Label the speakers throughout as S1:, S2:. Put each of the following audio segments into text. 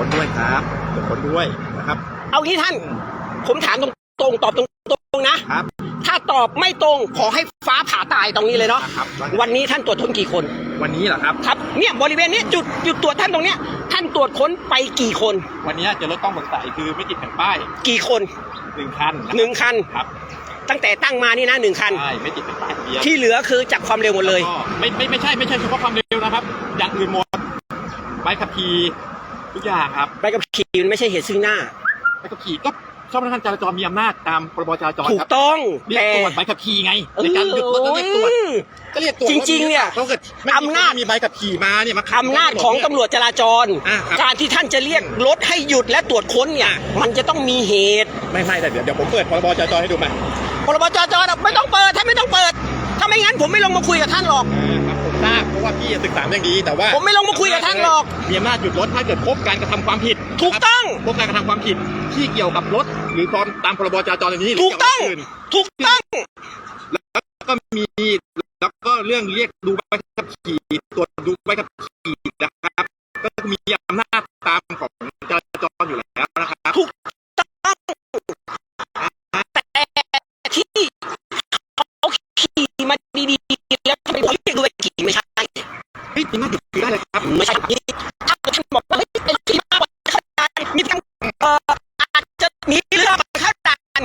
S1: ค้นด้วยครับตรวจค้นด้วยนะครับ
S2: เอางี้ท่าน ผมถามตรงตรงๆตอบตรงตรงๆนะ
S1: ครับ
S2: ถ้าตอบไม่ตรงขอให้ฟ้าผ่าตายตรงนี้เลยเนาะ
S1: ครับ
S2: วันนี้ท่านตรวจค้นกี่คน
S1: วันนี้เหรอครับ
S2: ครับเนี่ยบริเวณนี้จุดจุดตรวจท่านตรงเนี้ยท่านตรวจค้นไปกี่คน
S1: วันนี้เจะรถต้องสงสัยคือไม่ติดแผ่นป้าย
S2: กี่คน
S1: หนึ่งคันนะ
S2: หนึ่งคัน
S1: ครับ
S2: ตั้งแต่ตั้งมานี่นะหนึ่งคัน
S1: ใช่ไม่ติดแผ่นป้ายทะเบียน
S2: ที่เหลือคือจับความเร็วหมดเลย
S1: ก็ไม่ไม่ไม่ใช่ไม่ใช่เฉพาะความเร็วนะครับ อย่างอื่นหมดใบขับขี่ ทุกอย่างครับ
S2: ใบกับขี่มันไม่ใช่เหตุซึ่งหน้า
S1: ใบขับขี่ก็เจ้าพนักงานจราจรมีอำนาจตามพรบจราจร
S2: ถู
S1: ค
S2: ก
S1: รับ
S2: ต้อง
S1: เรียก
S2: แต่
S1: ตรวจใบขับขี่ไงในการหยุดรถแล้วเรียกตรวจ
S2: โอ้ย
S1: ก็เรียกตรวจ
S2: จริงๆเนี่ย
S1: ถ้าเกิดไม่มี
S2: อำนาจ
S1: ไม่มีใบขับขี่มาเนี่ยมาขับ
S2: อำนาจของตำรวจจราจร
S1: อะครับ
S2: การที่ท่านจะเรียกรถให้หยุดและตรวจค้นเนี่ย มันจะต้องมีเหตุ
S1: ไม่ไม่แต่เดี๋ยวเดี๋ยวผมเปิดพรบจราจรให้ดูมา
S2: พรบจราจรอะไม่ต้องเปิดท่านไม่ต้องเปิด ถ้าไม่งั้นผมไม่ลงมาคุยกับท่านหรอก
S1: ครับผมทราบเพราะว่าพี่ศึกษาอย่างดีแต่ว่า
S2: ผมไม่ลงมาคุยกับท่านหรอก
S1: มีอำนาจหยุดรถถ้าเกิดพบการกระทำความผิด
S2: ถูกต้อง
S1: พบการกระทำความผิดที่เกี่ยวกับรถ หรือความตามพรบจราจรอย่างนี้หรื
S2: ถูกต้อง
S1: เยวบรถน
S2: ถูกต้อง
S1: ก็มีแล้วก็เรื่องเรียกดูใบขับขี่ตรวจดูใบขับขี่นะครับ ก็มีอำนาจตามของ
S2: เฮ้
S1: ยมีอำนาจหยุดได้เลยครับ
S2: ไม่ใช่แบบนี้ถ้าท่านบอกว่าเฮ้ยไอ้ขี่มากกว่าข้าราชการมีทั้งเอ่ออาจจะมีเรื่องข้าราชการ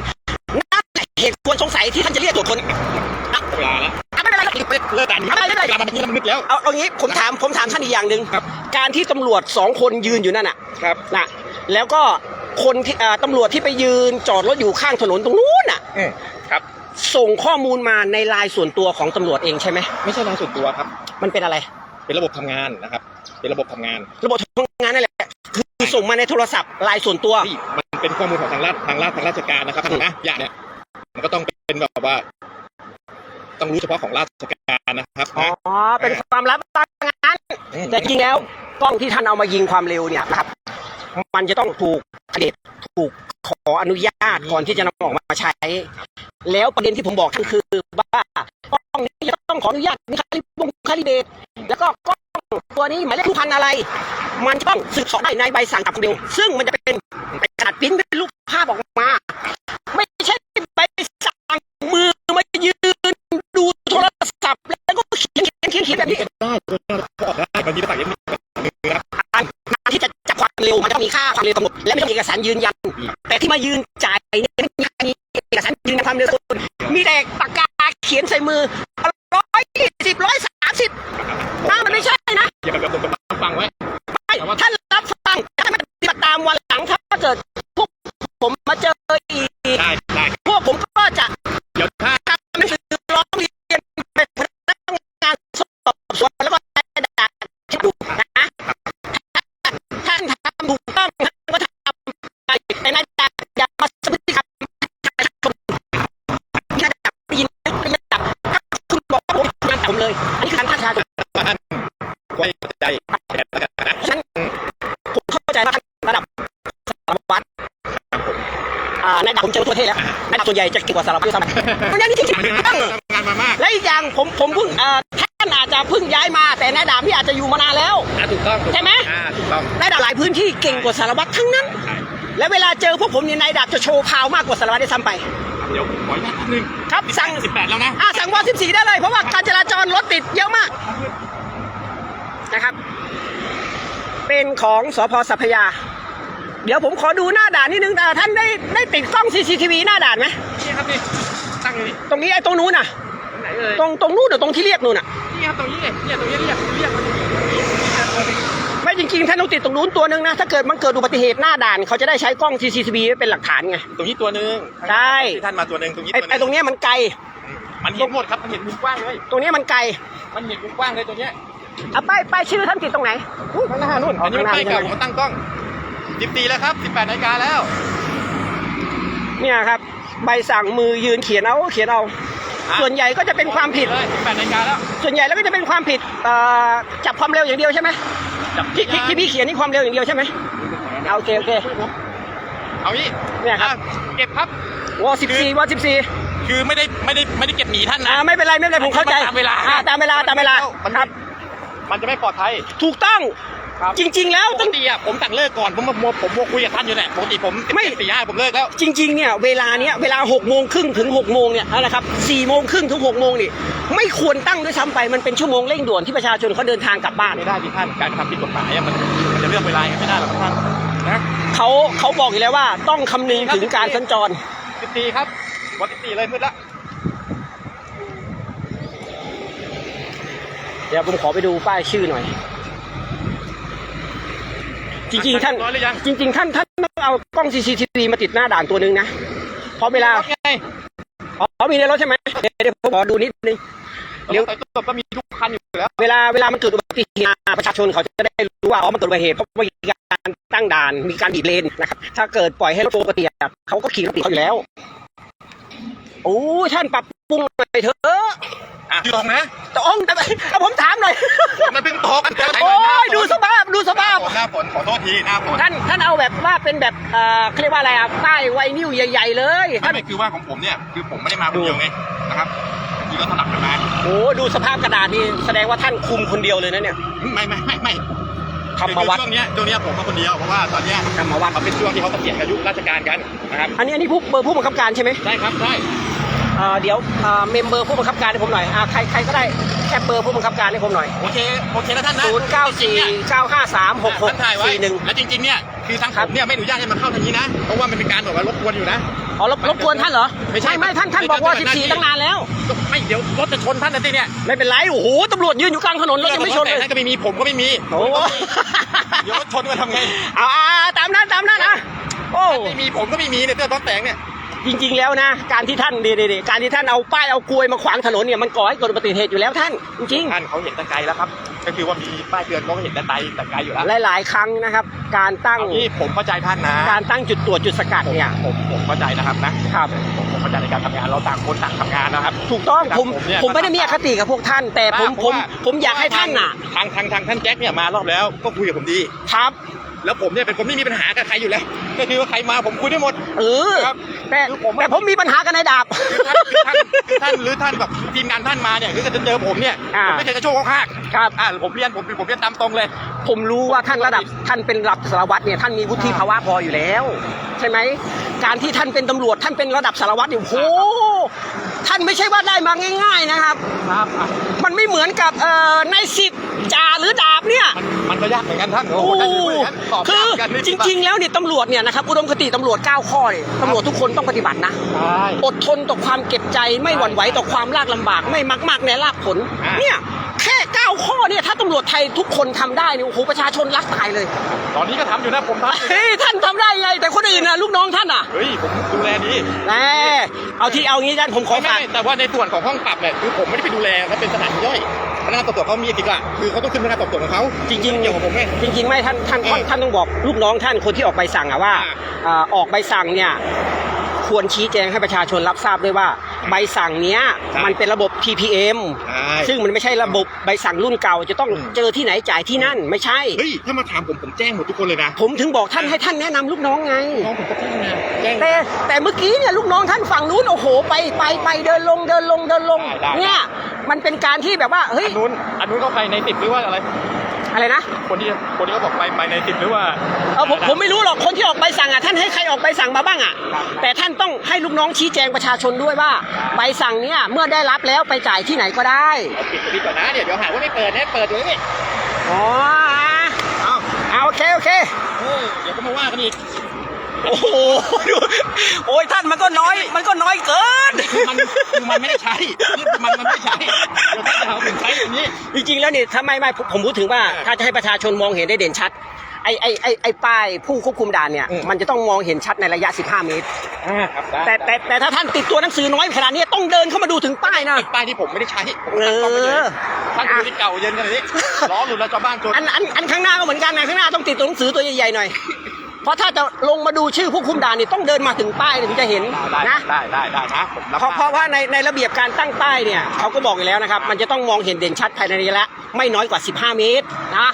S2: นั่นแหละเหตุควรสงสัยที่ท่านจะเรียกตรวจคนอะ
S1: เวลาแล้ว
S2: อะไม่เป็นไรหรอก
S1: เลิกกัน
S2: ไม่เป็นไร
S1: เวลามันนี้มันนึกแล้ว
S2: เอาเอางี้ผมถามผมถามท่านอีกอย่างหนึ่ง
S1: ครับ
S2: การที่ตำรวจสองคนยืนอยู่นั่นน่ะ
S1: ครับ
S2: นะแล้วก็คนที่อ่าตำรวจที่ไปยืนจอดรถอยู่ข้างถนนตรงนู้นน่ะ
S1: อืมครับ
S2: ส่งข้อมูลมาในไลน์ส่วนตัวของตำรวจเองใช่ไหม
S1: ไม่ใช่รายส่วนตัวครับ
S2: มันเป็นอะไร
S1: เป็นระบบทำงานนะครับ เป็นระบบทำงาน
S2: ระบบทำงานนั่นแหละ คือส่งมาในโทรศัพท์ไลน์ส่วนตัว
S1: ที่มันเป็นข้อมูลของทางราชทางราชทางราชการนะครับนะอย่างเนี้ยมันก็ต้องเป็นแบบว่า ต้องรู้เฉพาะของราชการนะครับ
S2: อ๋อ
S1: นะ
S2: เป็นความลับทางงาน
S1: ม
S2: แต่จริงแล้วกล้องที่ท่านเอามายิงความเร็วเนี่ยนะครับ มันจะต้องถูกเดตถูกขออนุญาตก่อนที่จะนำออกมาใช้ แล้วประเด็นที่ผมบอกก็คือว่า กล้องนี้จะต้องขออนุญาตมีคาลิบงคาลิเบตแล้วก็กล้องตัวนี้หมายเลขพันอะไร มันต้องสืบสอบได้ในใบสั่งกับความเร็วซึ่งมันจะเป็นกระดาษปิ้นเป็นรูปภาพออกมา ไม่ใช่ใบสั่งมือมายืนดูโทรศัพท์แล้วก็เขียนเขียนเขียนเขียนแบบนี้
S1: ได้ก็ได้มันมีภาษาเยอะนิดนึงนะครับ
S2: การที่จะจับความเร็วมันต้องมีค่าความเร็วกำหนดและไม่ต้องมีเอกสารยืนยัน แต่ที่มายืนจ่ายเนี่ยมีเอกสารยืนยันความเร็วมีแต่ปากกา เขียนใส่มือร้อยยี่สิบร้อยสามสิบน้ามันไม่ใช่นะ
S1: อย่าแบบแบบแบ
S2: ดาบส่วน
S1: ให
S2: ญ่จะเก่งกว่าสารวัตรด้วยซ้ำมันยังนี่จริง
S1: มัน
S2: ๆต้อง
S1: ทำงานมามาก
S2: และอีกอย่างผมผมเพิ่งเอ่อท่านอาจจะเพิ่งย้ายมา แต่นายดาบที่อาจจะอยู่มานานแล้ว
S1: อะถูกต้องถูก
S2: ใช่ไหม
S1: อ่าถูกต้อง
S2: นายดาบหลายพื้นที่เก่งกว่าสารวัตรทั้งนั้น และเวลาเจอพวกผมเนี่ยนายดาบจะโชว์พาวมากกว่าสารวัตรได้ซ้ำไป
S1: เดี๋ยวขออนุญาตนิดนึง
S2: ครับสั่ง
S1: สิบแปดแล้วนะ
S2: อ่าสั่งวอ14 ได้เลย เพราะว่าการจราจรรถติดเยอะมากนะครับ เป็นของสพสัพพยา เดี๋ยวผมขอดูหน้าด่านนิดนึงแต่ท่านได้ได้ติดกล้อง CCTV หน้าด่านไหม
S1: นี่ครับนี่ตั้งอยู่นี่
S2: ตรงนี้ไอ้ตรงนู้นน่ะ
S1: ตรงไหนเอ่ย
S2: ตรงตรงนู้นหรือตรงที่เรียกนู่นน่ะ
S1: นี่ครับตรงนี้เนี่ยเนี่ยตรงนี้เรียกเรียกมัน
S2: ไม่จริงๆ ท่านต้องติดตรงนู้นตัวหนึงนะ ถ้าเกิดมันเกิดอุบัติเหตุหน้าด่าน เขาจะได้ใช้กล้อง CCTV ไว้เป็นหลักฐานไง
S1: ตรงนี้ตัวหนึ่ง
S2: ใช่
S1: ที่ท่านมาตัวหนึ่งตรงนี้
S2: ไอ้
S1: ตัวห
S2: ไอ้ตรงเนี้ยมันไกล
S1: มันเห็นหมดครับมันเห็นมุมกว้างเลย
S2: ตรงเนี้ยมันไกล
S1: มันเห็นมุมกว้างเลยตัวเนี้ย
S2: อะป้ายป้ายชื่อท่านติดตรงไหน
S1: ข้างหน้านู่นอันนี้มัน
S2: ข้างหน้า
S1: ใกล้เก่า
S2: ใช่ไหม
S1: ผมตั้งกล้อง สิบสี่แล้วครับสิบแปดนาฬิกาแล้ว
S2: เนี่ยครับ ใบสั่งมือยืนเขียนเอาเขียนเอา ส่วนใหญ่ก็จะเป็นความผิด
S1: เลยสิบแปดนาฬิกาแล้ว
S2: ส่วนใหญ่แล้วก็จะเป็นความผิดเอ่อจับความเร็วอย่างเดียวใช่ไหม
S1: จับ
S2: ที่ที่ที่พี่เขียนนี่ความเร็วอย่างเดียวใช่ไหมเอาโอเคโอเค
S1: เอางี้
S2: เนี่ยครับ
S1: อะเก็บครับ
S2: วอสิบสี่วอสิบสี่
S1: คือไม่ได้ไม่ได้ไม่ได้เก็บหนีท่าน
S2: อ่า
S1: นะ
S2: ไม่เป็นไรไม่เป็นไรผมเข้าใจ
S1: ตามเวลา
S2: อ่าตามเวลาตามเวลา
S1: มัน
S2: ครับ
S1: มันจะไม่ปลอดภัย
S2: ถูกต้อง
S1: ครับ
S2: จริง ๆ แล้ว
S1: ป
S2: ต้
S1: ก
S2: อง
S1: ติอะผมสั่งเลิกก่อนผมมาผมมาคุยกับท่านอยู่แหละปกติผม
S2: ไม่
S1: สี่ห้าผมเลิกแล้ว
S2: จริงๆ เนี่ยเวลาเนี้ยเวลา6กโมงครึ่งถึง6กโมงเนี่ยเอาละครับสี่โมงครึ่งถึง6กโมงนี่ไม่ควรตั้งด้วยซ้ำไปมันเป็นชั่วโมงเร่งด่วนที่ประชาชนเขาเดินทางกลับบ้าน
S1: ไม่ได้ที่ท่านการทำผิดกฎหมายอะมันมันจะเลือกเวลาอย่างนั้นไม่ได้หรอกครับท่านนะ
S2: เขาเขาบอกอยู่แล้วว่าต้องคำนึงถึงการสัญจร
S1: สิบสี่ครับวันสิบสี่เลยมืดละ
S2: เดี๋ยวผมขอไปดูป้ายชื่อหน่อย จริงๆท่าน
S1: ร้อยหรือยัง
S2: จริง ๆ ท่านท่านต้องเอากล้อง CCTV มาติดหน้าด่านตัวหนึ่งนะเพราะเวลา
S1: ครับไง
S2: อ๋อมีในรถใช่ไหมเดี๋ยวเดี๋ยวผมขอดูนิดนึงเดี๋ยว
S1: รถไฟตัวก็มีทุกคันอยู่แล้ว
S2: เวลาเวลามันเกิดอุบัติเหตุประชาชนเขาจะได้รู้ว่าอ๋อมันเกิดอุบัติเหตุเพราะว่ามีการตั้งด่านมีการบีบเลนนะครับ ถ้าเกิดปล่อยให้รถปกติอะเขาก็ขี่รถปกติเขาอยู่แล้ว โอ้ยท่านปรับปรุงหน่อยเถอะ
S1: อะตรงนะ
S2: แต่องแต่แต่ผมถามหน่อย
S1: มันเพิ่งตก
S2: โอ้ยดูสภาพดูสภาพ
S1: หน้าฝนขอโทษทีหน้าฝน
S2: ท่านท่านเอาแบบว่าเป็นแบบเอ่อเขาเรียกว่าอะไรอะป้ายไวนิวใหญ่ๆเลย
S1: ไม่
S2: ท่าน
S1: ไม่คือว่าของผมเนี่ยคือผมไม่ได้มาคนเดียวไงนะครับคือก็สลับกันมา
S2: โอ้ดูสภาพกระดาษนี่แสดงว่าท่านคุมคนเดียวเลยนะเนี่ย
S1: ไม่ไม่ไม่ไม่
S2: ทำมาวัด
S1: คือช่วงเนี้ยช่วงเนี้ยผมมาคนเดียวเพราะว่าตอนเนี้ย
S2: ทำมาวัด
S1: มันเป็นช่วงที่เขาเกษียณอายุราชการกันนะครับ
S2: อันนี้อันนี้ผู้เบอร์ผู้บังคับการใช่ไหม
S1: ได้ครับได้
S2: เอ่อเดี๋ยวเอ่อเมมเบอร์ผู้บังคับการให้ผมหน่อยอ่าใครใครก็ได้แคปเบอร์ผู้บังคับการให้ผมหน่อย
S1: โอเคโอเคแล้วท่านนะ
S2: ศูนย์เก้าสี่เก้าห้าสามหกหก
S1: ท่านถ่ายไว้
S2: สี่หนึ่ง
S1: แล้วจริงๆเนี่ยคือทาง
S2: ค
S1: ผ
S2: รับ
S1: มเนี่ยไม่อนุญาตให้มันเข้าทางนี้นะเพราะว่ามันเป็นการแบบว่ารบกวนอยู่นะ
S2: อ๋อรบรบกวนท่านเหรอ
S1: ไม่ใช่
S2: ไม่ท่านท่านบอกว่า
S1: ไม่ใช่
S2: 14ตั้งนานแล้ว
S1: ไม่เดี๋ยวรถจะชนท่านนะสิเนี่ย
S2: ไม่เป็นไรโอ้โหตำรวจยืนอยู่กลางถนนรถยังไม่ชนเลย
S1: แต่ท่านก็ไม่มีผมก็ไม่มี
S2: โอ้
S1: เดี๋ยวรถชนมาทำไง
S2: เอาเอาเอาตามนั้นตามนั้นอะโอ้
S1: ไม่มีผมก็ไม่มีเนี่ยเสื้อต้นแตงเนี่ย
S2: จริง ๆ แล้วนะ การที่ท่านเดเดการที่ท่านเอาป้ายเอากลวยมาขวางถนนเนี่ยมันก่อให้เกิดอุบัติเหตุอยู่แล้วท่านจริง
S1: ท่านเขาเห็นแตะไกลแล้วครับ ก็คือว่ามีป้ายเตือนเขาก็เห็นแตะไกลแตะไกลอยู่แล้ว
S2: ๆหลาย ๆ ครั้งนะครับ การตั้ง
S1: เอานี่ผมเข้าใจท่านนะ
S2: การตั้งจุดตรวจจุดสกัดเนี่ย
S1: ผมผมเข้าใจนะครับนะครับผมผมเข้าใจในการทำงานเราต่างคนต่างทำงานนะครับ
S2: ถูกต้องผม
S1: เนี่ย
S2: ผมไม่ได้มีอคติกับพวกท่าน แต่ผมผมผมอยากให้ท่านน่ะ
S1: ทางทางทางท่านแจ็คเนี่ยมารอบแล้วก็คุยกับผมดี
S2: ครับ
S1: แล้วผมเนี่ยเป็นคนไม่มีปัญหากับใครอยู่แล้ว ก็คือว่าใครมาผมคุยได้หมด
S2: เออ
S1: ครับ
S2: แต่
S1: คือผม
S2: แต่ผมมีปัญหากับนายดาบ
S1: คือท่านคือท่านคือท่านหรือท่านแบบทีมงานท่านมาเนี่ยหรือจะเจอผมเนี่ย
S2: อ่า
S1: ผมไม่เคยจะโชว์ข้าง
S2: ครับ
S1: อ่าผมเรียนผมผมเรียนตามตรงเลย
S2: ผมรู้ว่าท่านระดับท่านเป็นระดับสารวัตรเนี่ยท่านมีวุฒิภาวะพออยู่แล้ว ใช่ไหมการที่ท่านเป็นตำรวจท่านเป็นระดับสารวัตรเนี่ยโอ้โหท่านไม่ใช่ว่าได้มาง่าย ๆนะครับ
S1: ครับอะ
S2: มันไม่เหมือนกับเอ่อนายสิบ จ่าหรือดาบเนี่ย
S1: มันมันก็ยากเหมือนกันท่าน
S2: โอ้
S1: ท่านพูดอย่างนั้นตอบ
S2: คื
S1: ยาก
S2: อ
S1: เหมือนกันนี่
S2: จริง ๆ แล้วเนี่ยตำรวจเนี่ยนะครับอุดมคติตำรวจ 9 ข้อเนี่ยตำรวจทุกคนต้องปฏิบัตินะ
S1: ใช่
S2: อดทนต่อความเก็บใจไม่หวั่นไหวต่อความลากลำบาก ไม่มักมากในลากผล
S1: อ่า
S2: เนี่ยแค่เก้าข้อเนี่ยถ้าตำรวจไทยทุกคนทำได้เนี่ยโอ้โหประชาชนรักตายเลย
S1: ตอนนี้ก็ทำอยู่นะผมทำอยู่
S2: เฮ้ยท่านทำได้ไง แต่คนอื่นนะลูกน้องท่านอะ
S1: เฮ้ยผมดูแลดี
S2: แหมเอาที่เอางี้ท่านผมขอ
S1: ไม่
S2: ฝาก
S1: ไม่แต่ว่าในส่วนของห้องปรับเนี่ยคือผมไม่ได้ไปดูแลเขาเป็นสถานที่ย่อย พนักงานสอบสวนเขามีอีกละคือเขาต้องขึ้นพนักงานสอบสวนของเขา
S2: จริงๆ
S1: เกี่ยวกับผมไหม
S2: จริงๆไม่ท่านท่านท่านท่านต้องบอกลูกน้องท่านคนที่ออกใบสั่งอะว่า
S1: อ่า
S2: อ่าออกใบสั่งเนี่ยควรชี้แจงให้ประชาชนรับทราบด้วยว่า ใบสั่งเนี้ยมันเป็นระบบ TPM
S1: ใช่
S2: ซึ่งมันไม่ใช่ระบบใบสั่งรุ่นเก่า จะต้อง
S1: อืม
S2: เจอที่ไหนจ่ายที่นั่นไม่ใช่
S1: เฮ้ยถ้ามาถามผมผมแจ้งหมดทุกคนเลยนะ
S2: ผมถึงบอกท่านให้ท่านแนะนำลูกน้องไง
S1: น้องผมก็แจ้งนะแจ้ง
S2: แต่แต่เมื่อกี้เนี่ยลูกน้องท่านฝั่งนู้นโอ้โหไปไปไปเดินลงเดินลงเดินลง
S1: ได้ได้
S2: เนี่ย มันเป็นการที่แบบว่าเฮ้ย
S1: อันนู้นอันนู้นเขาไปในติดหรือว่าอะไร
S2: อะไรนะ
S1: คนที่คนที่เขาบอกไปไปในติดหรือว่า
S2: เออผมผมไม่รู้หรอกคนที่ออกใบสั่งอะท่านให้ใครออกใบสั่งมาบ้างอะ
S1: ครับ
S2: แต่ท่านต้องให้ลูกน้องชี้แจงประชาชนด้วยว่า ใบสั่งเนี่ยเมื่อได้รับแล้วไปจ่ายที่ไหนก็ได้
S1: เอาปิดปิดก่อนนะเดี๋ยวเดี๋ยวหาว่าไม่เปิดนะเปิดอยู่นี่
S2: อ๋อ
S1: เอา
S2: เอาโอเคโอเค
S1: เออเดี๋ยวก็มาว่ากันอีก
S2: โอ้โหดูโอ้ยท่านมันก็น้อย มันก็น้อยเกิน
S1: นี่คือมันคือมันไม่ได้ใช้นี่คือมันมันไม่ใช้เดี๋ยวท่านจะหาว่าผมใช้อย่างนี้
S2: จริงๆแล้วเนี่ยถ้าไม่ไม่ผมผมพูดถึงว่า
S1: เออ
S2: ถ้าจะให้ประชาชนมองเห็นได้เด่นชัด ไอ้ไอ้ไอ้ไอ้ป้ายผู้ควบคุมด่านเนี่ย
S1: อืม
S2: มันจะต้องมองเห็นชัดในระยะ 15 เมตร
S1: อ่าครับได้
S2: แต่แต่แต่ถ้าท่านติดตัวหนังสือน้อยขนาดนี้ต้องเดินเข้ามาดูถึงป้ายนะ
S1: ป้ายที่ผมไม่ได้ใช้ผม
S2: เอ
S1: ตั้งกล้องไว้เลย
S2: อ
S1: ท่านดูที่เก่าเย็นกันเลยนี่ล้อหลุดแล้วชาวบ้านจน
S2: อันอันอันข้างหน้าก็เหมือนกันนะข้างหน้าต้องติดตัวหนังสือตัวใหญ่ๆหน่อย เพราะถ้าจะลงมาดูชื่อผู้คุมด่านนี่ต้องเดินมาถึงป้ายถึงจะเห็น
S1: ได้
S2: นะ
S1: ได้ได้ได้นะผมรับ
S2: เพราะเพราะว่าในในระเบียบการตั้งป้ายเนี่ยเขาก็บอกอยู่แล้วนะครับ มันจะต้องมองเห็นเด่นชัดภายในระยะไม่น้อยกว่า 15 เมตรนะ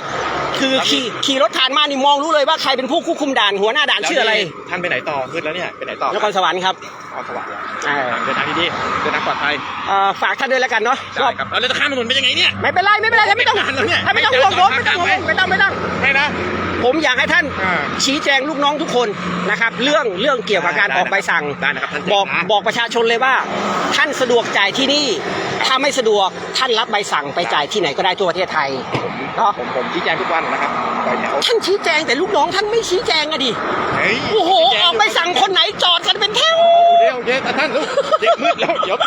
S2: คือขี่ขี่รถผ่านมานี่มองรู้เลยว่าใครเป็นผู้ควบคุมด่านหัวหน้าด่านชื่ออะไร
S1: ท่านไปไหนต่อขึ้นแล้วเนี่ยไปไหนต่อน
S2: ครสวรรค์ครับ
S1: นครสวรรค์
S2: เออ
S1: เดินทางดีๆเดินทางปลอดภัย
S2: เอ่อฝากท่านด้วยแล้วกันเนาะ
S1: ได้ครับแล้วจะข้ามถนนไปยังไงเนี่ย
S2: ไม่เป็นไรไม่เป็นไรท่านไม่ต้อง
S1: ไม่นานแล้วเนี่ย
S2: ท่านไม่ต้องห่วงผมไม่ต้องห่วงผมไม่ต้องไม่ต้อง
S1: ใช่นะ
S2: ผมอยากให้ท่าน
S1: อ่า
S2: ชี้แจงลูกน้องทุกคนนะครับเรื่องเรื่องเกี่ยวกับการ
S1: ได้
S2: ออกใบสั่ง
S1: ได้นะครับท่าน
S2: บอก
S1: นะ
S2: บอกประชาชนเลยว่า ท่านสะดวกจ่ายที่นี่ ถ้าไม่สะดวกท่านรับใบสั่งไปจ่ายที่ไหนก็ได้ทั่วประเทศไทยเนาะ
S1: ผมผมชี้แจงทุกวันนะครับปล่อยแถว
S2: ท่านชี้แจงแต่ลูกน้องท่านไม่ชี้แจงอะดิ
S1: เฮ้ย
S2: โอ้โหออกใบสั่งคนไหนจอดกันเป็นแถว
S1: เดี๋ยวเดี๋ยวท่านลูกเด็กมืดแล้วเดี๋ยว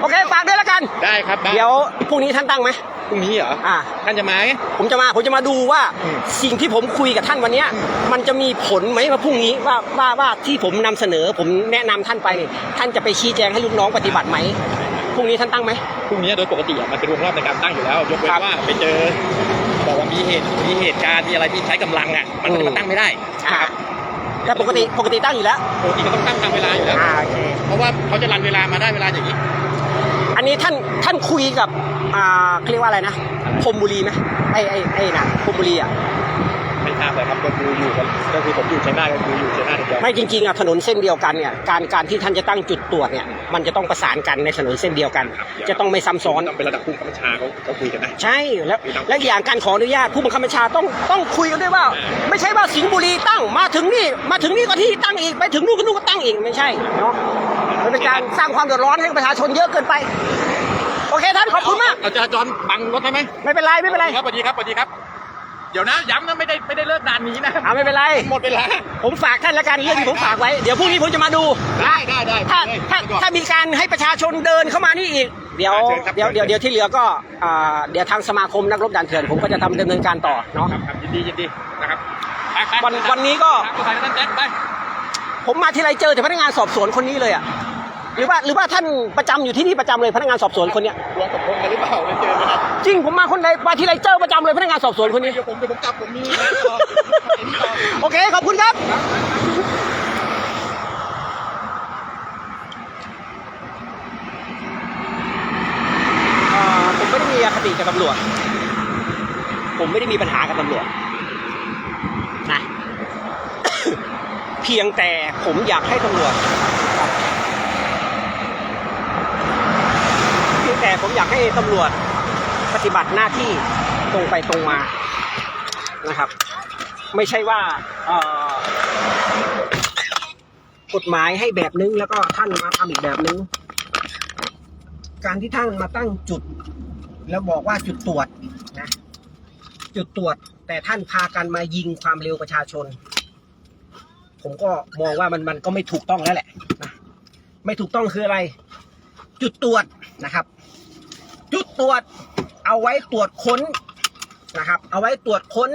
S2: โอเคฝากด้วยแล้วกัน
S1: ได้ครับได้
S2: เดี๋ยวพรุ่งนี้ท่านตั้งไหม
S1: พรุ่งนี้เหรอ
S2: อ่า
S1: ท่านจะมาไหม
S2: ผมจะมาผมจะมาดูว่า
S1: อืม
S2: สิ่งที่ผมคุยกับท่านวันเนี้ย มันจะมีผลไหมว่าพรุ่งนี้ว่าว่าว่าที่ผมนำเสนอ ผมแนะนำท่านไปนี่ท่านจะไปชี้แจงให้ลูกน้องปฏิบัติไหมพรุ่งนี้ท่านตั้งไหม
S1: พรุ่งนี้โดยปกติอะมันเป็นวงรอบในการตั้งอยู่แล้ว ยกเว้นว่าไปเจอบอกว่ามีเหตุมีเหตุการณ์มีอะไรที่ใช้กำลังอะมันก็จะมาตั้งไม่ได้
S2: อ่า แต่ปกติปกติตั้งอยู่แล้ว
S1: ปกติก็ต้องตั้งตามเวลาอยู่แล้ว
S2: อ่าโอเค
S1: เพราะว่าเขาจะรันเวลามาได้เวลาอย่างนี้
S2: อันนี้ท่านท่านคุยกับ อ่าเขาเรียกว่าอะไรนะพรหมบุรีไหมไอ้ไอ้ไอ้นะพรหมบุรีอะ
S1: ไม่ทราบเลยครับก็คืออยู่กันก็คือผมอยู่ชัยนาทก็คืออยู่ชัยนาทอย่างเดียว
S2: ไม่จริงๆอะถนนเส้นเดียวกันเนี่ยการการที่ท่านจะตั้งจุดตรวจเนี่ยมันจะต้องประสานกันในถนนเส้นเดียวกัน จะต้องไม่ซ้ำซ้อน
S1: ต้องเป็นระดับผู้บังคับบัญชาเขาเขาคุยกันนะ
S2: ใช่แล้วและอย่างการขออนุญาตผู้บังคับบัญชาต้องต้องคุยกันด้วยว่า ไม่ใช่ว่าสิงห์บุรีตั้งมาถึงนี่มาถึงนี่ก็ที่ตั้งอีกไปถึงนู่นก็นู่นก็ตั้งอีกไม่ใช่เนาะมันเป็นการสร้างความเดือดร้อนให้ประชาชนเยอะเกินไปโอเคท่านขอบคุณมาก
S1: เอาจราจรบังรถได้ไหม
S2: ไม่เป็นไรไม่เป็นไร
S1: ครับสวัสดีครับสวัสดีครับ เดี๋ยวนะย้ำนะไม่ได้ไม่ได้เลิกด่านนี้นะ
S2: อ่าไม่เป็นไร
S1: หมดเวลา
S2: ผมฝากท่านแล้วกันเรื่องที่ผมฝากไว้ เดี๋ยวพรุ่งนี้ผมจะมาดู
S1: ได้ได้ได้
S2: ถ้า
S1: เลย
S2: ถ้าถ้ามีการให้ประชาชนเดินเข้ามานี่อีก เดี๋ยว
S1: เชิญครับ
S2: เดี๋ยวเดี๋ยวเดี๋ยวที่เหลือก็อ่าเดี๋ยวทางสมาคมนักรบด่านเถื่อนผมก็จะทำดำเนินการต่อเนาะ
S1: ครับครับยินดียินดีนะครับไปไป
S2: วันวันนี้ก็
S1: ไปไปท่านแจ็คไป
S2: ผมมาทีไรเจอแต่พนักงานสอบสวนคนนี้เลยอะ หรือว่าหรือว่าท่านประจำอยู่ที่นี่ประจำเลยพนักงานสอบสวนคนเนี้ย
S1: ดวงตกลงกันหรือเปล่าไม่เจอกันนะ
S2: จริงผมมาคนใดมาทีไรเจอประจำเลยพนักงานสอบสวนคนนี้
S1: เดี๋ยวผมเดี๋ยวผมกลับผมมีนะต่อต่อ
S2: โอเค ขอบคุณครับอ่าผมไม่ได้มีอคติกับตำรวจ ผมไม่ได้มีปัญหากับตำรวจนะ เพียงแต่ผมอยากให้ตำรวจครับเพียง แต่ผมอยากให้ตำรวจปฏิบัติหน้าที่ตรงไปตรงมานะครับ ไม่ใช่ว่ากฎหมายให้แบบนึง แล้วก็ท่านมาทำอีกแบบนึง การที่ท่านมาตั้งจุด แล้วบอกว่าจุดตรวจนะจุดตรวจ แต่ท่านพากันมายิงความเร็วประชาชน ผมก็มองว่ามันมันก็ไม่ถูกต้องแล้วแหละนะไม่ถูกต้องคืออะไร จุดตรวจนะครับ ตรวจเอาไว้ตรวจค้นนะครับ เอาไว้ตรวจค้น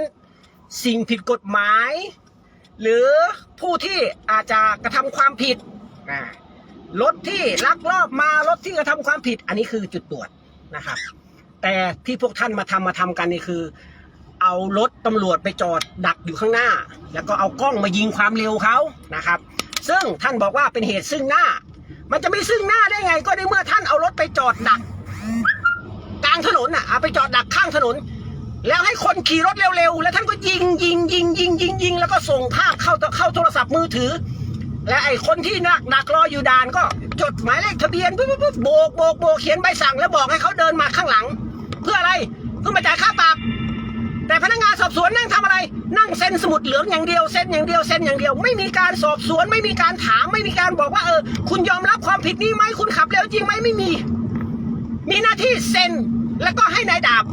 S2: สิ่งผิดกฎหมาย หรือผู้ที่อาจจะกระทำความผิดรถที่ลักลอบมารถที่กระทำความผิด อันนี้คือจุดตรวจนะครับ แต่ที่พวกท่านมาทำมาทำกันนี่คือ เอารถตำรวจไปจอดดักอยู่ข้างหน้า แล้วก็เอากล้องมายิงความเร็วเขานะครับ ซึ่งท่านบอกว่าเป็นเหตุซึ่งหน้า มันจะไม่ซึ่งหน้าได้ไง ก็ในเมื่อท่านเอารถไปจอดดัก กลางถนนน่ะเอาไปจอดดักข้างถนน แล้วให้คนขี่รถเร็วๆ แล้วท่านก็ยิงยิงยิงยิงยิงยิงแล้วก็ส่งภาพเข้าเข้าโทรศัพท์มือถือ และไอ้คนที่นักดักรออยู่ด่านก็จดหมายเลขทะเบียนปุ๊บปุ๊บปุ๊บโบกโบกโบกเขียนใบสั่งแล้วบอกให้เขาเดินมาข้างหลัง เพื่ออะไรเพื่อมาจ่ายค่าปรับแต่พนักงานสอบสวนนั่งทำอะไร นั่งเซ็นสมุดเหลืองอย่างเดียวเซ็นอย่างเดียวเซ็นอย่างเดียว ไม่มีการสอบสวนไม่มีการถามไม่มีการบอกว่าเออ คุณยอมรับความผิดนี้ไหมคุณขับเร็วจริงไหมไม่มี มีหน้าที่เซ็นแล้วก็ให้นายดาบ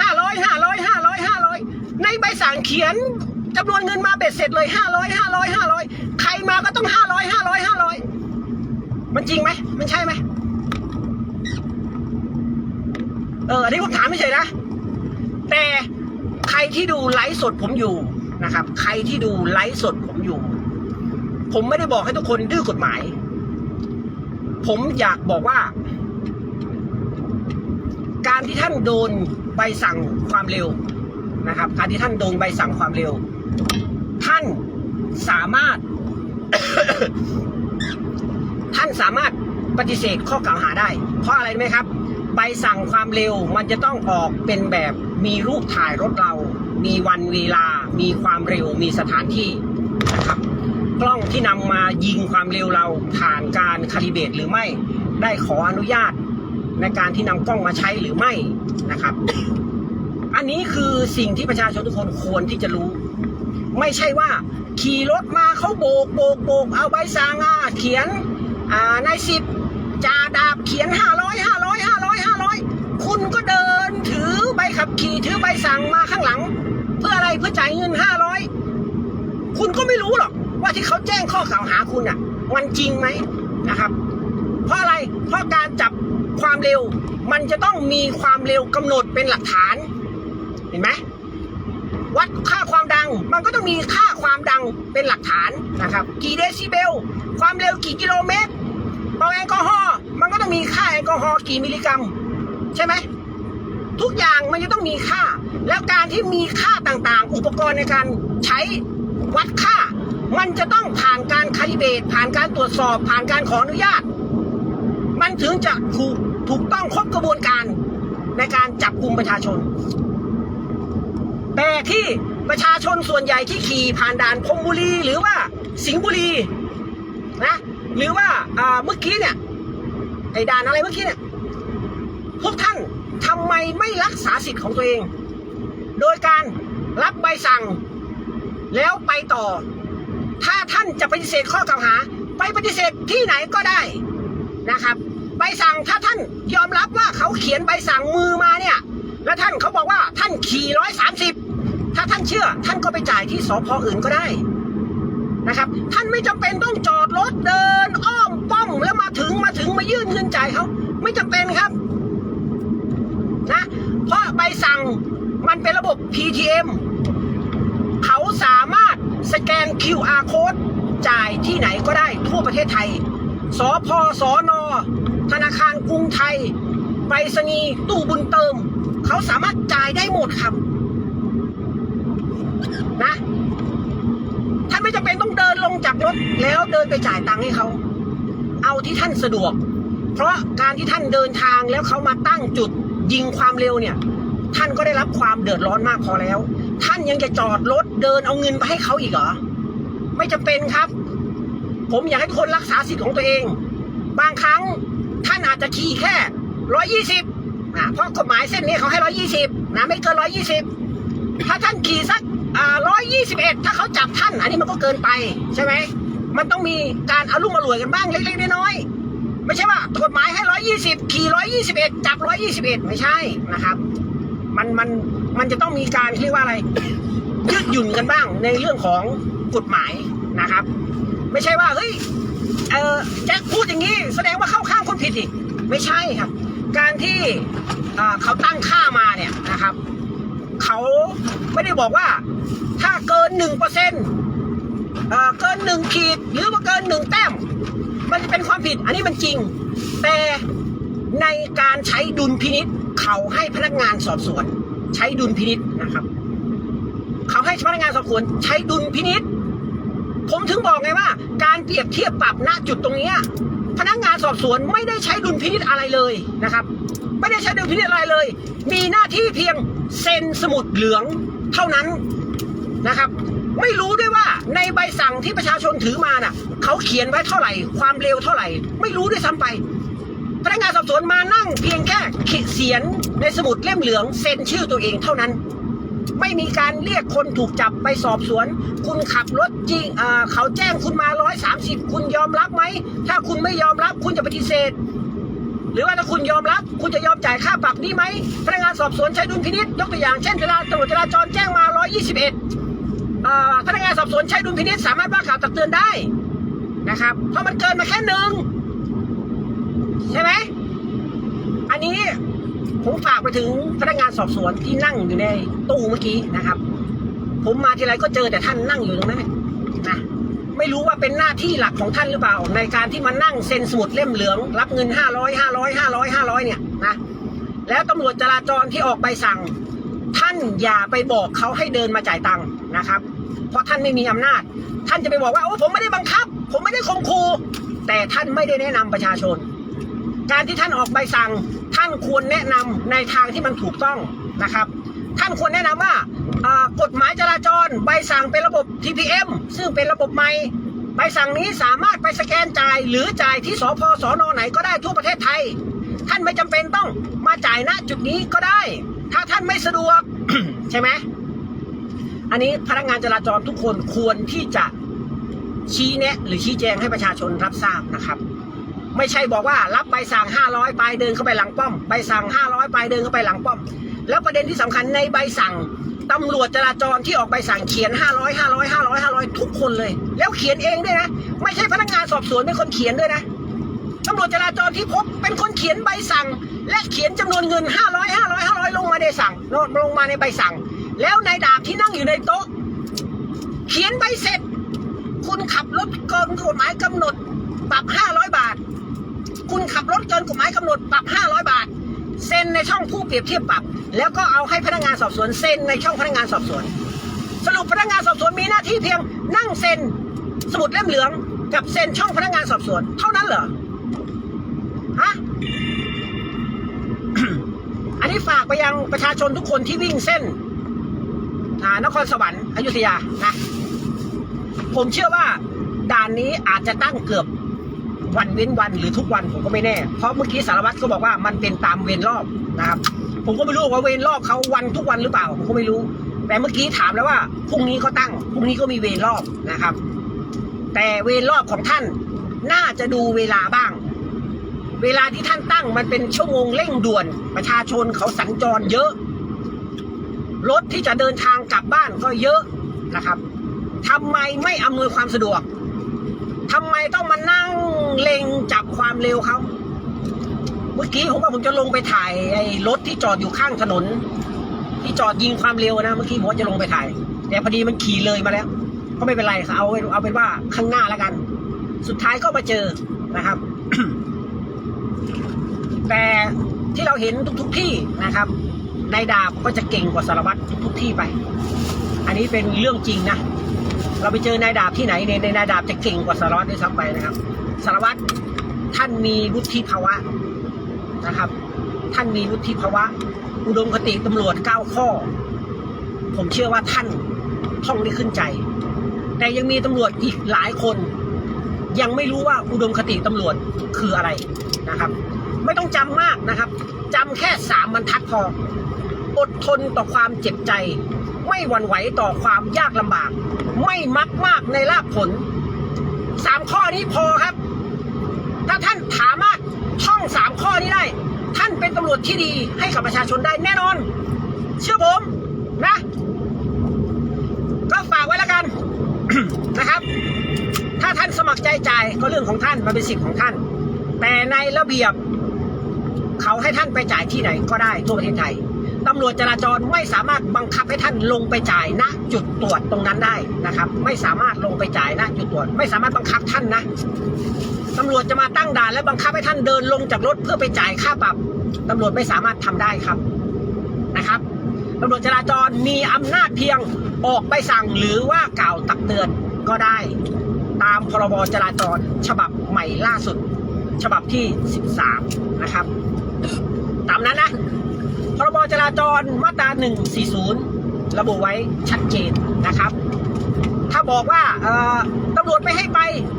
S2: ห้าร้อยห้าร้อยห้าร้อยห้าร้อยในใบสั่งเขียนจำนวนเงินมาเบ็ดเสร็จเลยห้าร้อยห้าร้อยห้าร้อยใครมาก็ต้องห้าร้อยห้าร้อยห้าร้อยมันจริงไหมมันใช่ไหมเอออันนี้ผมถามไม่เฉยนะ แต่ใครที่ดูไลฟ์สดผมอยู่นะครับ ใครที่ดูไลฟ์สดผมอยู่ ผมไม่ได้บอกให้ทุกคนดื้อกฎหมาย ผมอยากบอกว่า การที่ท่านโดนใบสั่งความเร็วนะครับ การที่ท่านโดนใบสั่งความเร็ว ท่านสามารถ ท่านสามารถปฏิเสธข้อกล่าวหาได้ เพราะอะไรไหมครับ ใบสั่งความเร็วมันจะต้องออกเป็นแบบมีรูปถ่ายรถเรา มีวันเวลา มีความเร็ว มีสถานที่นะครับ กล้องที่นำมายิงความเร็วเราผ่านการคาลิเบตหรือไม่ ได้ขออนุญาต ในการที่นำกล้องมาใช้หรือไม่นะครับ อันนี้คือสิ่งที่ประชาชนทุกคนควรที่จะรู้ ไม่ใช่ว่า ขี่รถมาเขาโบกโบกโบกเอาใบสั่งเขียนนายสิบจ่าดาบเขียนห้าร้อยห้าร้อยห้าร้อยห้าร้อยคุณก็เดินถือใบขับขี่ถือใบสั่งมาข้างหลัง เพื่ออะไรเพื่อจ่ายเงินห้าร้อยคุณก็ไม่รู้หรอกว่าที่เขาแจ้งข้อกล่าวหาคุณอะ มันจริงไหมนะครับ เพราะอะไร เพราะการจับความเร็ว มันจะต้องมีความเร็วกำหนดเป็นหลักฐาน เห็นไหมวัดค่าความดังมันก็ต้องมีค่าความดังเป็นหลักฐานนะครับ กี่เดซิเบล ความเร็วกี่กิโลเมตรเป่าแอลกอฮอล์มันก็ต้องมีค่าแอลกอฮอล์กี่มิลลิกรัม ใช่ไหมทุกอย่างมันจะต้องมีค่า แล้วการที่มีค่าต่างๆ อุปกรณ์ในการใช้วัดค่า มันจะต้องผ่านการคาลิเบรตผ่านการตรวจสอบ ผ่านการขออนุญาต มันถึงจะถูกถูกต้องครบกระบวนการในการจับกลุ่มประชาชน แต่ที่ประชาชนส่วนใหญ่ที่ขี่ผ่านด่านพรมบุรีหรือว่าสิงห์บุรีนะหรือว่าเมื่อกี้เนี่ยไอ้ด่านอะไรเมื่อกี้เนี่ยพวกท่านทำไมไม่รักษาสิทธิ์ของตัวเอง โดยการรับใบสั่ง แล้วไปต่อ ถ้าท่านจะปฏิเสธข้อกล่าวหา ไปปฏิเสธที่ไหนก็ได้นะครับ ใบสั่งถ้าท่านยอมรับว่าเขาเขียนใบสั่งมือมาเนี่ย แล้วท่านเขาบอกว่าท่านขี่ร้อยสามสิบถ้าท่านเชื่อ ท่านก็ไปจ่ายที่สพอื่นก็ได้นะครับ ท่านไม่จำเป็นต้องจอดรถเดิน อ้อมป้อมแล้วมาถึงมาถึงมายื่นเงินจ่ายเขาไม่จำเป็นครับนะเพราะใบสั่งมันเป็นระบบ PTM เขาสามารถสแกน QR code จ่ายที่ไหนก็ได้ทั่วประเทศไทย สพสน ธนาคารกรุงไทยไปรษณีย์ตู้บุญเติม เขาสามารถจ่ายได้หมดครับนะท่านไม่จำเป็นต้องเดินลงจากรถแล้วเดินไปจ่ายตังค์ให้เขาเอาที่ท่านสะดวก เพราะการที่ท่านเดินทางแล้วเขามาตั้งจุดยิงความเร็วเนี่ย ท่านก็ได้รับความเดือดร้อนมากพอแล้ว ท่านยังจะจอดรถเดินเอาเงินไปให้เขาอีกเหรอไม่จำเป็นครับ ผมอยากให้คนรักษาสิทธิ์ของตัวเอง บางครั้ง ท่านอาจจะขี่แค่ร้อยยี่สิบนะเพราะกฎหมายเส้นนี้เขาให้ร้อยยี่สิบนะไม่เกินร้อยยี่สิบถ้าท่านขี่สักร้อยยี่สิบเอ็ดถ้าเขาจับท่าน อันนี้มันก็เกินไปใช่ไหมมันต้องมีการอารุ่มอร่วยกันบ้างเล็กๆน้อยๆไม่ใช่ว่ากฎหมายให้ร้อยยี่สิบขี่ร้อยยี่สิบเอ็ดจับร้อยยี่สิบเอ็ดไม่ใช่นะครับมันมันมันจะต้องมีการเรียกว่าอะไรยืดหยุ่นกันบ้างในเรื่องของกฎหมายนะครับ ไม่ใช่ว่าเฮ้ย เออแจ็คพูดอย่างนี้แสดงว่าเข้าข้างคนผิดอีก ไม่ใช่ครับ การที่เขาตั้งค่ามาเนี่ยนะครับ เขาไม่ได้บอกว่าถ้าเกินหนึ่งเปอร์เซ็นต์เกินหนึ่งขีดหรือว่าเกินหนึ่งแต้ม มันจะเป็นความผิดอันนี้มันจริง แต่ในการใช้ดุลพินิษเขาให้พนักงานสอบสวน ใช้ดุลพินิษนะครับ เขาให้พนักงานสอบสวน ใช้ดุลพินิษ ผมถึงบอกไงว่า การเปรียบเทียบปรับณจุดตรงเนี้ยพนักงานสอบสวนไม่ได้ใช้ดุลพินิษอะไรเลยนะครับ ไม่ได้ใช้ดุลพินิษอะไรเลย มีหน้าที่เพียงเซ็นสมุดเหลืองเท่านั้นนะครับ ไม่รู้ด้วยว่าในใบสั่งที่ประชาชนถือมาน่ะเขาเขียนไว้เท่าไหร่ ความเร็วเท่าไหร่ ไม่รู้ด้วยซ้ำไป พนักงานสอบสวนมานั่งเพียงแค่เขียนในสมุดเล่มเหลืองเซ็นชื่อตัวเองเท่านั้น ไม่มีการเรียกคนถูกจับไปสอบสวน คุณขับรถจริงเขาแจ้งคุณมาร้อยสามสิบคุณยอมรับไหม ถ้าคุณไม่ยอมรับคุณจะปฏิเสธ หรือว่าถ้าคุณยอมรับ คุณจะยอมจ่ายค่าปรับนี้ไหมพนักงานสอบสวนใช้ดุลพินิษยกตัวอย่างเช่นเวลาตำรวจจราจรแจ้งมา121อ่าพนักงานสอบสวนใช้ดุลพินิษสามารถว่ากล่าวตักเตือนได้นะครับ เพราะมันเกินมาแค่หนึ่งใช่ไหมอันนี้ ผมฝากไปถึงพนักงานสอบสวนที่นั่งอยู่ในตู้เมื่อกี้นะครับ ผมมาทีไรก็เจอแต่ท่านนั่งอยู่ตรงนั้นนะไม่รู้ว่าเป็นหน้าที่หลักของท่านหรือเปล่า ในการที่มานั่งเซ็นสมุดเล่มเหลือง รับเงินห้าร้อยห้าร้อยห้าร้อยห้าร้อยเนี่ยนะแล้วตำรวจจราจรที่ออกใบสั่ง ท่านอย่าไปบอกเขาให้เดินมาจ่ายตังค์นะครับ เพราะท่านไม่มีอำนาจ ท่านจะไปบอกว่าโอ้ผมไม่ได้บังคับ ผมไม่ได้ข่มขู่แต่ท่านไม่ได้แนะนำประชาชน การที่ท่านออกใบสั่ง ท่านควรแนะนำในทางที่มันถูกต้องนะครับ ท่านควรแนะนำว่าอ่ากฎหมายจราจรใบสั่งเป็นระบบ TPM ซึ่งเป็นระบบใหม่ใบสั่งนี้สามารถไปสแกนจ่ายหรือจ่ายที่สพสอนไหนก็ได้ทั่วประเทศไทย ท่านไม่จำเป็นต้องมาจ่ายณจุดนี้ก็ได้ ถ้าท่านไม่สะดวกใช่ไหมอันนี้พนักงานจราจรทุกคนควรที่จะชี้แนะหรือชี้แจงให้ประชาชนรับทราบนะครับ ไม่ใช่บอกว่ารับใบสั่ง500ไปเดินเข้าไปหลังป้อมใบสั่ง500ไปเดินเข้าไปหลังป้อม แล้วประเด็นที่สำคัญในใบสั่งตำรวจจราจรที่ออกใบสั่งเขียน 500 500 500 500 ทุกคนเลย แล้วเขียนเองด้วยนะ ไม่ใช่พนักงานสอบสวนเป็นคนเขียนด้วยนะตำรวจจราจรที่พบเป็นคนเขียนใบสั่ง และเขียนจำนวนเงิน 500 500 500 ลงมาในสั่งลงมาในใบสั่ง แล้วนายดาบที่นั่งอยู่ในโต๊ะ เขียนใบเสร็จ คุณขับรถเกินกฎหมายกำหนดปรับ 500 บาท ถเกินกฎหมายกำหนดปรับ 500 บาท เซ็นในช่องผู้เปรียบเทียบปรับ แล้วก็เอาให้พนักงานสอบสวนเซ็นในช่องพนักงานสอบสวน สรุปพนักงานสอบสวนมีหน้าที่เพียงนั่งเซ็นสมุดเล่มเหลืองกับเซ็นช่องพนักงานสอบสวน เท่านั้นเหรอฮะอันนี้ฝากไปยังประชาชนทุกคนที่วิ่งเส้นนครสวรรค์อยุธยานะ ผมเชื่อว่าด่านนี้อาจจะตั้งเกือบ วันเว้นวันหรือทุกวันผมก็ไม่แน่ เพราะเมื่อกี้สารวัตรก็บอกว่ามันเป็นตามเวรรอบนะครับ ผมก็ไม่รู้ว่าเวรรอบเขาวันทุกวันหรือเปล่าผมก็ไม่รู้ แต่เมื่อกี้ถามแล้วว่าพรุ่งนี้เขาตั้งพรุ่งนี้ก็มีเวรรอบนะครับ แต่เวรรอบของท่านน่าจะดูเวลาบ้าง เวลาที่ท่านตั้งมันเป็นชั่วโมงเร่งด่วน ประชาชนเขาสัญจรเยอะรถที่จะเดินทางกลับบ้านก็เยอะนะครับทำไมไม่อำนวยความสะดวก ทำไมต้องมานั่งเล็งจับความเร็วเขาเมื่อกี้ผมว่าผมจะลงไปถ่ายไอ้รถที่จอดอยู่ข้างถนน ที่จอดยิงความเร็วนะเมื่อกี้ผมจะลงไปถ่าย แต่พอดีมันขี่เลยมาแล้ว ก็ไม่เป็นไรครับเอาเอาเป็นว่าข้างหน้าแล้วกัน สุดท้ายก็มาเจอนะครับ แต่ที่เราเห็นทุก ๆที่นะครับนายดาบก็จะเก่งกว่าสารวัตรทุกๆที่ไป อันนี้เป็นเรื่องจริงนะ เราไปเจอนายดาบที่ไหนเนี่ยนายดาบจะเก่งกว่าสารวัตรด้วยซ้ำไปนะครับ สารวัตรท่านมีวุฒิภาวะนะครับ ท่านมีวุฒิภาวะ อุดมคติตำรวจเก้าข้อ ผมเชื่อว่าท่านท่องได้ขึ้นใจ แต่ยังมีตำรวจอีกหลายคน ยังไม่รู้ว่าอุดมคติตำรวจคืออะไรนะครับ ไม่ต้องจำมากนะครับจำแค่สามบรรทัดพออดทนต่อความเจ็บใจ ไม่หวั่นไหวต่อความยากลำบาก ไม่มักมากในลาภผลสามข้อนี้พอครับ ถ้าท่านสามารถท่องสามข้อนี้ได้ ท่านเป็นตำรวจที่ดีให้กับประชาชนได้แน่นอน เชื่อผมนะ ก็ฝากไว้แล้วกันนะครับ ถ้าท่านสมัครใจจ่ายก็เรื่องของท่านมันเป็นสิทธิ์ของท่าน แต่ในระเบียบ เขาให้ท่านไปจ่ายที่ไหนก็ได้ทั่วประเทศไทย ตำรวจจราจรไม่สามารถบังคับให้ท่านลงไปจ่ายณจุดตรวจตรงนั้นได้นะครับ ไม่สามารถลงไปจ่ายณจุดตรวจ ไม่สามารถบังคับท่านนะตำรวจจะมาตั้งด่านและบังคับให้ท่านเดินลงจากรถเพื่อไปจ่ายค่าปรับตำรวจไม่สามารถทำได้ครับนะครับตำรวจจราจรมีอำนาจเพียงออกใบสั่งหรือว่ากล่าวตักเตือนก็ได้ ตามพรบจราจรฉบับใหม่ล่าสุด ฉบับที่ 13 นะครับ ตามนั้นนะ พรบจราจรมาตรา 140 ระบุไว้ชัดเจนนะครับ ถ้าบอกว่าตำรวจไม่ให้ไป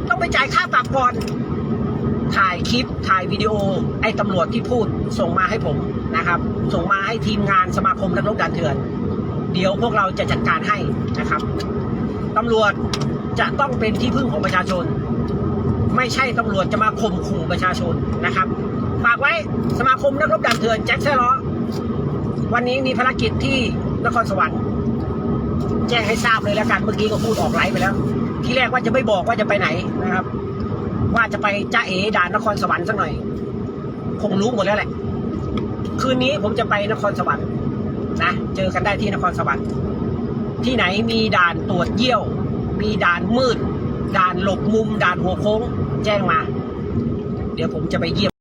S2: ต้องไปจ่ายค่าปรับก่อน ถ่ายคลิปถ่ายวิดีโอไอ้ตำรวจที่พูดส่งมาให้ผมนะครับ ส่งมาให้ทีมงานสมาคมนักรบด่านเถื่อน เดี๋ยวพวกเราจะจัดการให้นะครับตำรวจจะต้องเป็นที่พึ่งของประชาชน ไม่ใช่ตำรวจจะมาข่มขู่ประชาชนนะครับ ฝากไว้สมาคมนักรบด่านเถื่อนแจ็คแซ่ล้อ วันนี้มีภารกิจที่นครสวรรค์แจ้งให้ทราบเลยแล้วกันเมื่อกี้ก็พูดออกไลฟ์ไปแล้ว ที่แรกว่าจะไม่บอกว่าจะไปไหนนะครับ ว่าจะไปจ้าเอด่านนครสวรรค์สักหน่อย คงรู้หมดแล้วแหละ คืนนี้ผมจะไปนครสวรรค์นะเจอกันได้ที่นครสวรรค์ ที่ไหนมีด่านตรวจเยี่ยว มีด่านมืด ด่านหลบมุม ด่านหัวโค้ง แจ้งมา เดี๋ยวผมจะไปเยี่ยม